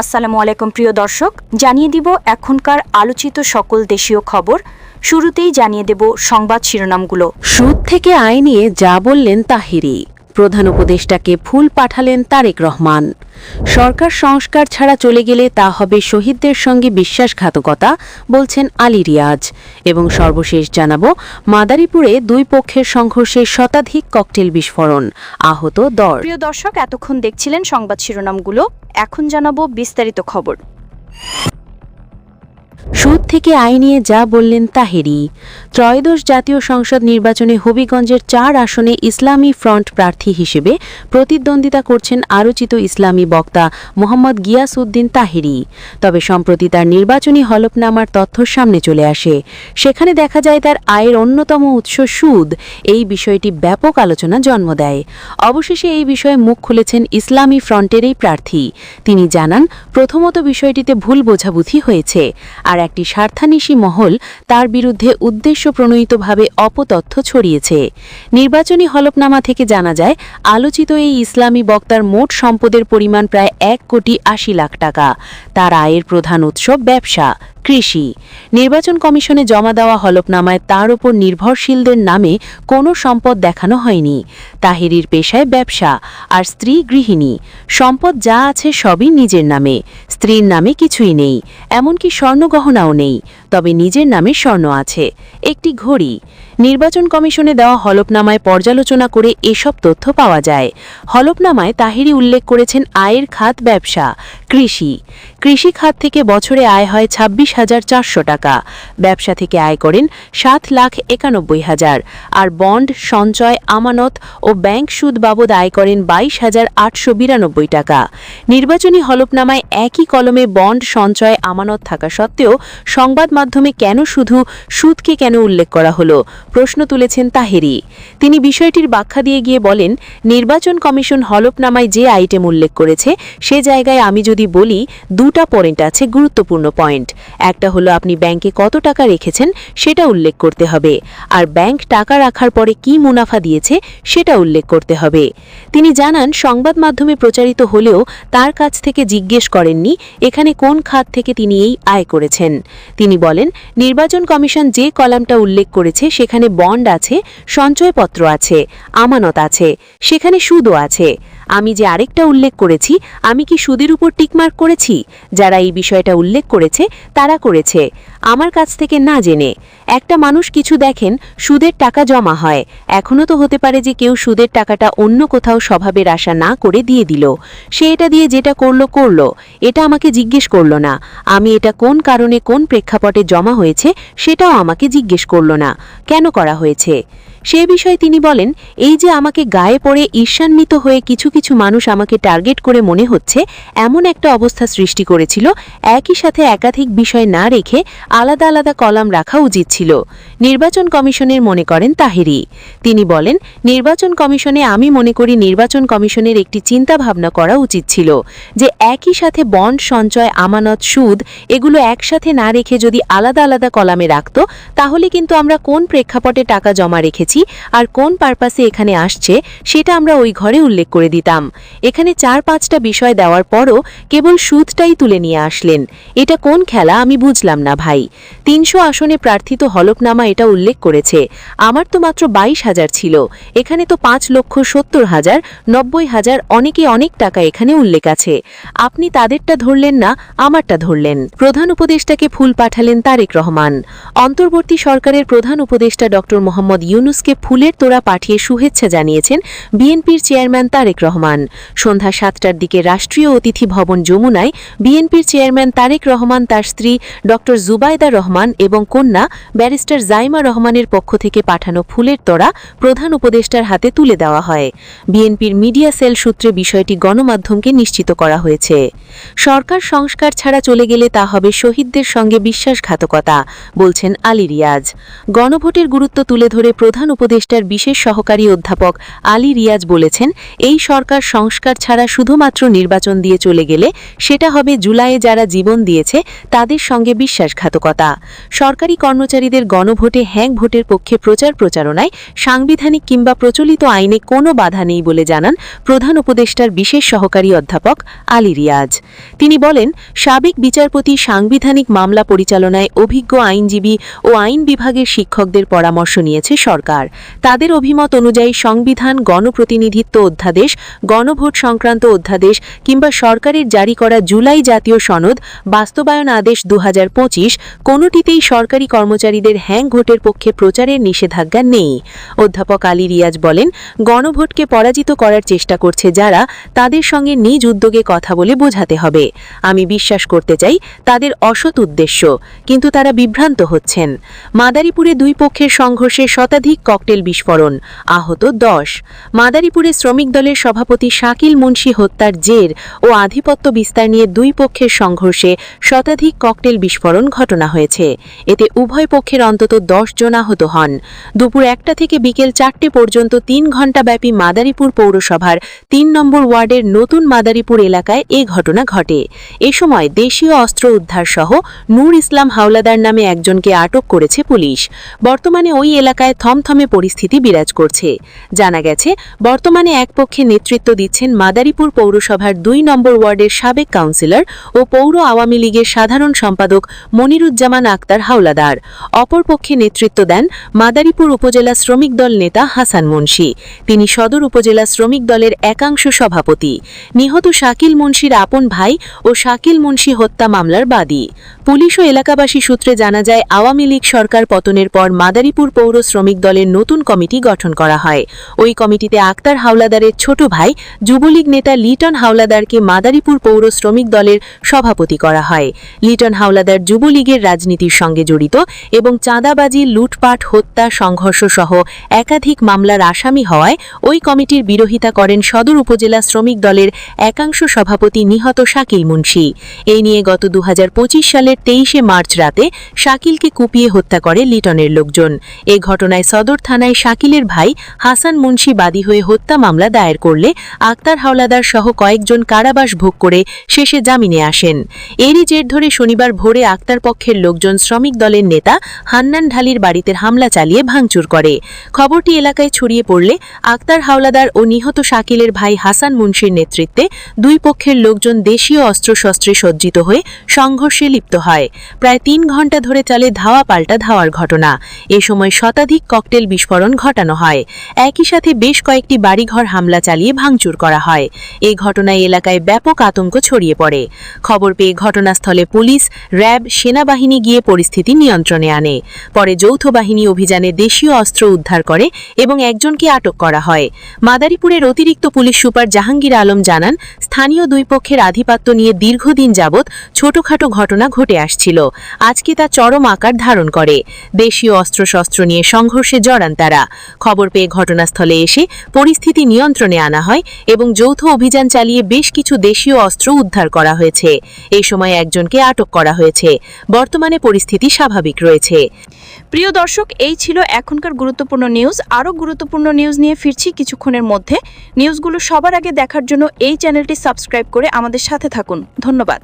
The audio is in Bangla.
আসসালামু আলাইকুম, প্রিয় দর্শক। জানিয়ে দিব এখনকার আলোচিত সকল দেশীয় খবর। শুরুতেই জানিয়ে দেব সংবাদ শিরোনামগুলো। সুদ থেকে আয় নিয়ে যা বললেন তাহিরি। প্রধান উপদেষ্টাকে ফুল পাঠালেন তারেক রহমান। সরকার সংস্কার ছাড়া চলে গেলে তা হবে শহীদদের সঙ্গে বিশ্বাসঘাতকতা, বলছেন আলী রিয়াজ। এবং সর্বশেষ জানাব, মাদারীপুরে দুই পক্ষের সংঘর্ষে শতাধিক ককটেল বিস্ফোরণ, আহত দর প্রিয় দর্শক, এতক্ষণ দেখছিলেন সংবাদ শিরোনামগুলো। এখন জানাব বিস্তারিত খবর। সুদ থেকে আয় নিয়ে যা বললেন তাহেরি। ত্রয়োদশ জাতীয় সংসদ নির্বাচনে হবিগঞ্জের চার আসনে ইসলামী ফ্রন্ট প্রার্থী হিসেবে প্রতিদ্বন্দ্বিতা করছেন আলোচিত ইসলামী বক্তা মোহাম্মদ গিয়াস উদ্দিন তাহেরি। তবে সম্প্রতি তার নির্বাচনী হলফনামার তথ্য সামনে চলে আসে। সেখানে দেখা যায় তার আয়ের অন্যতম উৎস সুদ। এই বিষয়টি ব্যাপক আলোচনা জন্ম দেয়। অবশেষে এই বিষয়ে মুখ খুলেছেন ইসলামী ফ্রন্টের এই প্রার্থী। তিনি জানান, প্রথমত বিষয়টিতে ভুল বোঝাবুঝি হয়েছে। আর একটি স্বার্থান্বেষী মহল তার বিরুদ্ধে উদ্দেশ্য প্রণোদিতভাবে অপতথ্য ছড়িয়েছে। নির্বাচনী হলফনামা থেকে জানা যায়, আলোচিত এই ইসলামী বক্তার মোট সম্পদের পরিমাণ প্রায় এক কোটি আশি লাখ টাকা। তার আয়ের প্রধান উৎস ব্যবসা। কৃষি। নির্বাচন কমিশনে জমা দেওয়া হলফনামায় তার উপর নির্ভরশীলদের নামে কোনো সম্পদ দেখানো হয়নি। তাহিরির পেশায় ব্যবসা, আর স্ত্রী গৃহিণী। সম্পদ যা আছে সবই নিজের নামে। স্ত্রীর নামে কিছুই নেই, এমনকি স্বর্ণগহনাও নেই। তবে নিজের নামে স্বর্ণ আছে। একটি ঘড়ি। নির্বাচন কমিশনে দেওয়া হলফনামায় পর্যালোচনা করে এসব তথ্য পাওয়া যায়। হলফনামায় তাহিরি উল্লেখ করেছেন আয়ের খাত ব্যবসা, কৃষি। কৃষি খাত থেকে বছরে আয় হয় ছাব্বিশ হাজার চারশো টাকা। ব্যবসা থেকে আয় করেন সাত লাখ একানব্বই হাজার। আর বন্ড, সঞ্চয়, আমানত ও ব্যাংক সুদ বাবদ আয় করেন বাইশ হাজার আটশো বিরানব্বই টাকা। নির্বাচনী হলফনামায় একই কলমে বন্ড, সঞ্চয়, আমানত থাকা সত্ত্বেও সংবাদ মাধ্যমে কেন শুধু সুদকে কেন উল্লেখ করা হলো? প্রশ্ন তুলেছেন তাহেরি। তিনি বিষয়টির ব্যাখ্যা দিয়ে গিয়ে বলেন, নির্বাচন কমিশন হলফনামায় যে আইটেম উল্লেখ করেছে, সে জায়গায় আমি যদি বলি, দুটা পয়েন্ট আছে গুরুত্বপূর্ণ পয়েন্ট। একটা হলো আপনি ব্যাংকে কত টাকা রেখেছেন, সেটা উল্লেখ করতে হবে। আর ব্যাংক টাকা রাখার পরে কি মুনাফা দিয়েছে, সেটা উল্লেখ করতে হবে। তিনি জানান, সংবাদ মাধ্যমে প্রচারিত হলেও তার কাছ থেকে জিজ্ঞেস করেননি, এখানে কোন খাত থেকে তিনি এই আয় করেছেন। তিনি বলেন নির্বাচন কমিশন যে কলামটা উল্লেখ করেছে সেখানে বন্ড আছে, সঞ্চয়পত্র আছে, আমানত আছে, সেখানে সুদও আছে। আমি যে আরেকটা উল্লেখ করেছি, আমি কি সুদের উপর টিকমার্ক করেছি? যারা এই বিষয়টা উল্লেখ করেছে, তারা করেছে। আমার কাছ থেকে না জেনে। একটা মানুষ কিছু দেখেন, সুদের টাকা জমা হয়। এখনও তো হতে পারে যে কেউ সুদের টাকাটা অন্য কোথাও স্বভাবের আশা না করে দিয়ে দিল। সে এটা দিয়ে যেটা করল করল। এটা আমাকে জিজ্ঞেস করল না। আমি এটা কোন কারণে কোন প্রেক্ষাপটে জমা হয়েছে, সেটাও আমাকে জিজ্ঞেস করল না। কেন করা হয়েছে? সে বিষয়ে তিনি বলেন, এই যে আমাকে গায়ে পড়ে ঈর্ষান্বিত হয়ে কিছু কিছু মানুষ আমাকে টার্গেট করে মনে হচ্ছে, এমন একটা অবস্থা সৃষ্টি করেছিল, একই সাথে একাধিক বিষয় না রেখে আলাদা আলাদা কলাম রাখা উচিত ছিল। নির্বাচন কমিশনের মনে করেন তাহেরি। তিনি বলেন, নির্বাচন কমিশনে আমি মনে করি নির্বাচন কমিশনের একটি চিন্তা ভাবনা করা উচিত ছিল, যে একই সাথে বন্ড সঞ্চয়, আমানত, সুদ এগুলো একসাথে না রেখে যদি আলাদা আলাদা কলামে রাখত, তাহলে কিন্তু আমরা কোন প্রেক্ষাপটে টাকা জমা রেখেছি? আর কোন পারপাসে এখানে আসছে সেটা আমরা ওই ঘরে উল্লেখ করে দিতাম। এখানে চার পাঁচটা বিষয় দেওয়ার পরও কেবল সুদটাই তুলে নিয়ে আসলেন। এটা কোন খেলা আমি বুঝলাম না ভাই। তিনশো আসনে প্রার্থিত হলফনামা এটা উল্লেখ করেছে। আমার তো মাত্র বাইশ হাজার ছিল। এখানে তো পাঁচ লক্ষ সত্তর হাজার, নব্বই হাজার অনেকে অনেক টাকা এখানে উল্লেখ আছে। আপনি তাদেরটা ধরলেন না, আমারটা ধরলেন। প্রধান উপদেষ্টাকে ফুল পাঠালেন তারেক রহমান। অন্তর্বর্তী সরকারের প্রধান উপদেষ্টা ড মোহাম্মদ ইউনুসকে ফুলের তোড়া পাঠিয়ে শুভেচ্ছা জানিয়েছেন বিএনপির চেয়ারম্যান তারেক রহমান। সন্ধ্যা সাতটার দিকে রাষ্ট্রীয় অতিথি ভবন যমুনায় বিএনপির চেয়ারম্যান তারেক রহমান, তার স্ত্রী ড জুবাইদা রহমান এবং কন্যা ব্যারিস্টার জাইমা রহমানের পক্ষ থেকে পাঠানো ফুলের তোড়া প্রধান উপদেষ্টার হাতে তুলে দেওয়া হয়। বিএনপির মিডিয়া সেল সূত্রে বিষয়টি গণমাধ্যমকে নিশ্চিত করা হয়েছে। সরকার সংস্কার ছাড়া চলে গেলে তা হবে শহীদদের সঙ্গে বিশ্বাসঘাতকতা, বলছেন আলী রিয়াজ। গণভোটের গুরুত্ব তুলে ধরে প্রধান উপদেষ্টার বিশেষ সহকারী অধ্যাপক আলী রিয়াজ বলেছেন, এই সরকার সংস্কার ছাড়া শুধুমাত্র নির্বাচন দিয়ে চলে গেলে সেটা হবে জুলাইয়ে যারা জীবন দিয়েছে তাদের সঙ্গে বিশ্বাসঘাতকতা। সরকারি কর্মচারীদের গণভোটে হ্যাং ভোটের পক্ষে প্রচার প্রচারণায় সাংবিধানিক কিংবা প্রচলিত আইনে কোনো বাধা নেই বলে জানান প্রধান উপদেষ্টার বিশেষ সহকারী অধ্যাপক আলী রিয়াজ। তিনি বলেন, সাবেক বিচারপতি সাংবিধানিক মামলা পরিচালনায় অভিজ্ঞ আইনজীবী ও আইন বিভাগের শিক্ষকদের পরামর্শ নিয়েছে সরকার। তাদের অভিমত অনুযায়ী সংবিধান, গণপ্রতিনিধিত্ব অধ্যাদেশ, গণভোট সংক্রান্ত অধ্যাদেশ কিংবা সরকারের জারি করা জুলাই জাতীয় সনদ, বাস্তবায়ন আদেশ দু কোনোটিতেই সরকারি কর্মচারীদের হ্যাং ভোটের পক্ষে প্রচারের নিষেধাজ্ঞা নেই। অধ্যাপক আলী রিয়াজ বলেন, গণভোটকে পরাজিত করার চেষ্টা করছে যারা, তাদের সঙ্গে নিজ উদ্যোগে কথা বলে বোঝাতে হবে। আমি বিশ্বাস করতে চাই, তাদের অসৎ উদ্দেশ্য, কিন্তু তারা বিভ্রান্ত হচ্ছেন। মাদারীপুরে দুই পক্ষের সংঘর্ষে শতাধিক ককটেল বিস্ফোরণ। আহত দশ। মাদারীপুরে শ্রমিক দলের সভাপতি শাকিল মুন্সি হত্যার জের ও আধিপত্য বিস্তার নিয়ে দুই পক্ষের সংঘর্ষে শতাধিক ককটেল বিস্ফোরণ ঘটনা হয়েছে। এতে উভয় পক্ষের অন্তত দশ জন আহত হন। দুপুর একটা থেকে বিকেল চারটে পর্যন্ত তিন ঘণ্টাব্যাপী মাদারীপুর পৌরসভার তিন নম্বর ওয়ার্ডের নতুন মাদারীপুর এলাকায় এ ঘটনা ঘটে। এ সময় দেশীয় অস্ত্র উদ্ধার সহ নূর ইসলাম হাওলাদার নামে একজনকে আটক করেছে পুলিশ। বর্তমানে ওই এলাকায় থমথমে পরিস্থিতি বিরাজ করছে। জানা গেছে, বর্তমানে এক পক্ষে নেতৃত্ব দিচ্ছেন মাদারীপুর পৌরসভার দুই নম্বর ওয়ার্ডের সাবেক কাউন্সিলর ও পৌর আওয়ামী লীগের সাধারণ সম্পাদক মনিরুজ্জামান আক্তার হাওলাদার। অপরপক্ষে নেতৃত্ব দেন মাদারীপুর উপজেলা শ্রমিক দল নেতা হাসান মুন্সি। তিনি সদর উপজেলা শ্রমিক দলের একাংশ সভাপতি। নিহত শাকিল মুন্সির আপন ভাই ও শাকিল মুন্সি হত্যা মামলার বাদী। পুলিশ ও এলাকাবাসী সূত্রে জানা যায়, আওয়ামী লীগ সরকার পতনের পর মাদারীপুর পৌর শ্রমিক দলের নতুন কমিটি গঠন করা হয়। ওই কমিটিতে আক্তার হাওলাদারের ছোট ভাই, যুবলীগ নেতা লিটন হাওলাদারকে মাদারীপুর পৌর শ্রমিক দলের সভাপতি করা হয়। লিটন হাওলাদার যুবলীগের রাজনীতির সঙ্গে জড়িত এবং চাঁদাবাজি, লুটপাট, হত্যা সংঘর্ষ সহ একাধিক মামলার আসামি হওয়ায় ওই কমিটির বিরোধিতা করেন সদর উপজেলা শ্রমিক দলের একাংশ সভাপতি নিহত শাকিল মুন্সি। এই নিয়ে গত দু হাজার পঁচিশ সালের তেইশে মার্চ রাতে শাকিলকে কুপিয়ে হত্যা করে লিটনের লোকজন। এ ঘটনায় সদর থানায় শাকিলের ভাই হাসান মুন্সি বাদী হয়ে হত্যা মামলা দায়ের করলে আক্তার হাওলাদার সহ কয়েকজন কারাবাস ভোগ করে শেষে জামিনে আসেন। এরই জের ধরে শনিবার ভোরে আক্তার পক্ষের লোকজন শ্রমিক দলের নেতা হান্নান ঢালির বাড়িতে হামলা চালিয়ে ভাঙচুর করে। খবরটি এলাকায় ছড়িয়ে পড়লে আক্তার হাওলাদার ও নিহত শাকিলের ভাই হাসান মুন্সির নেতৃত্বে দুই পক্ষের লোকজন দেশীয় অস্ত্রশস্ত্রে সজ্জিত হয়ে সংঘর্ষে লিপ্ত হয়। প্রায় তিন ঘণ্টা ধরে চলে ধাওয়া পাল্টা ধাওয়ার ঘটনা। এ সময় শতাধিক ককটেল বিস্ফোরণ ঘটানো হয়। একই সাথে বেশ কয়েকটি বাড়িঘর হামলা চালিয়ে ভাঙচুর করা হয়। এই ঘটনায় এলাকায় ব্যাপক আতঙ্ক ছড়িয়ে পড়ে। খবর পেয়ে ঘটনাস্থলে পুলিশ, র্যাব, সেনাবাহিনী গিয়ে পরিস্থিতি নিয়ন্ত্রণে আনে। পরে যৌথ বাহিনী অভিযানে দেশীয় অস্ত্র উদ্ধার করে এবং একজনকে আটক করা হয়। মাদারীপুরের অতিরিক্ত পুলিশ সুপার জাহাঙ্গীর আলম জানান, স্থানীয় দুই পক্ষের আধিপত্য নিয়ে দীর্ঘদিন যাবৎ ছোটখাটো ঘটনা ঘটে আসছিল। আজকে তা চরম আকার ধারণ করে। দেশীয় অস্ত্রশস্ত্র নিয়ে সংঘর্ষে জড়ান তারা খবর পেয়ে ঘটনাস্থলে এসে পরিস্থিতি নিয়ন্ত্রণে আনা হয় এবং যৌথ অভিযান চালিয়ে বেশ কিছু দেশীয় অস্ত্র উদ্ধার করা হয়েছে। এই সময় একজনকে আটক করা হয়েছে। বর্তমানে পরিস্থিতি স্বাভাবিক রয়েছে। প্রিয় দর্শক, এই ছিল এখনকার গুরুত্বপূর্ণ নিউজ। আরও গুরুত্বপূর্ণ নিউজ নিয়ে ফিরছি কিছুক্ষণের মধ্যে। নিউজগুলো সবার আগে দেখার জন্য এই চ্যানেলটি সাবস্ক্রাইব করে আমাদের সাথে থাকুন। ধন্যবাদ।